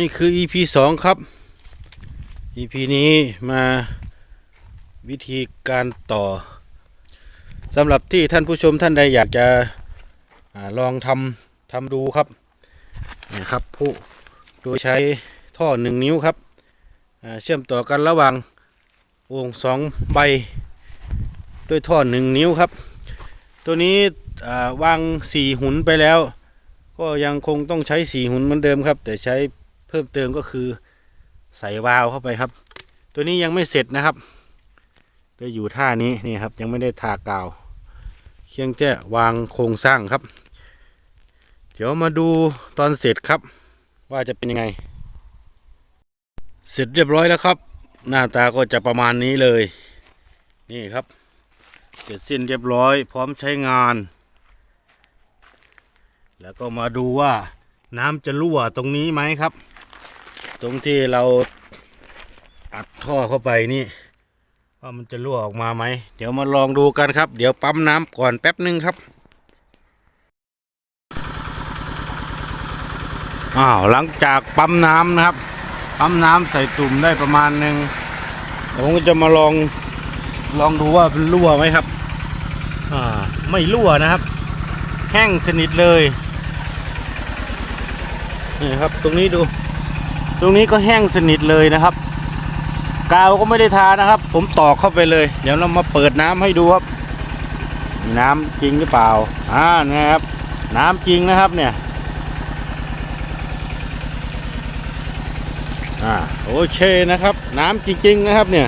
นี่คือ EP สองครับ EP นี้มาวิธีการต่อสำหรับที่ท่านผู้ชมท่านใดอยากจะอลองทำทำดูครับนี่ครับผู้โดยใช้ท่อหนึ่งนิ้วครับเชื่อมต่อกันระหว่างวงสองใบด้วยท่อหนึ่งนิ้วครับ ตัวนี้วางสี่หุนไปแล้ว ก็ยังคงต้องใช้สี่หุนเหมือนเดิมครับ แต่ใช้ เพิ่มเติมก็คือใส่วาล์วเข้าไปครับ ตัวนี้ยังไม่เสร็จนะครับโดยอยู่ท่านี้นี่ครับยังไม่ได้ทากาวเพียงแค่วางโครงสร้างครับ เดี๋ยวมาดูตอนเสร็จครับ ว่าจะเป็นยังไง เสร็จเรียบร้อยแล้วครับ หน้าตาก็จะประมาณนี้เลย นี่ครับ เสร็จสิ้นเรียบร้อย พร้อมใช้งาน แล้วก็มาดูว่าน้ำจะรั่วตรงนี้ไหมครับ ตรงที่เราอัดท่อเข้าไปนี่ว่ามันจะรั่วออกมาไหม เดี๋ยวมาลองดูกันครับ เดี๋ยวปั๊มน้ำก่อนแป๊บหนึ่งครับ อ้าวหลังจากปั๊มน้ำนะครับ ปั๊มน้ำใส่ตุ่มได้ประมาณหนึ่งผมก็จะมาลองลองดูว่ามันรั่วไหมครับ อ่าไม่รั่วนะครับ แห้งสนิทเลยนี่ครับตรงนี้ดู ตรงนี้ก็แห้งสนิทเลยนะครับ กาวก็ไม่ได้ทานะครับ ผมตอกเข้าไปเลย เดี๋ยวเรามาเปิดน้ำให้ดูครับมีน้ำจริงหรือเปล่าอ่านะครับ น้ำจริงนะครับเนี่ยอ่าโอเคนะครับ น้ำจริง ๆ นะครับเนี่ย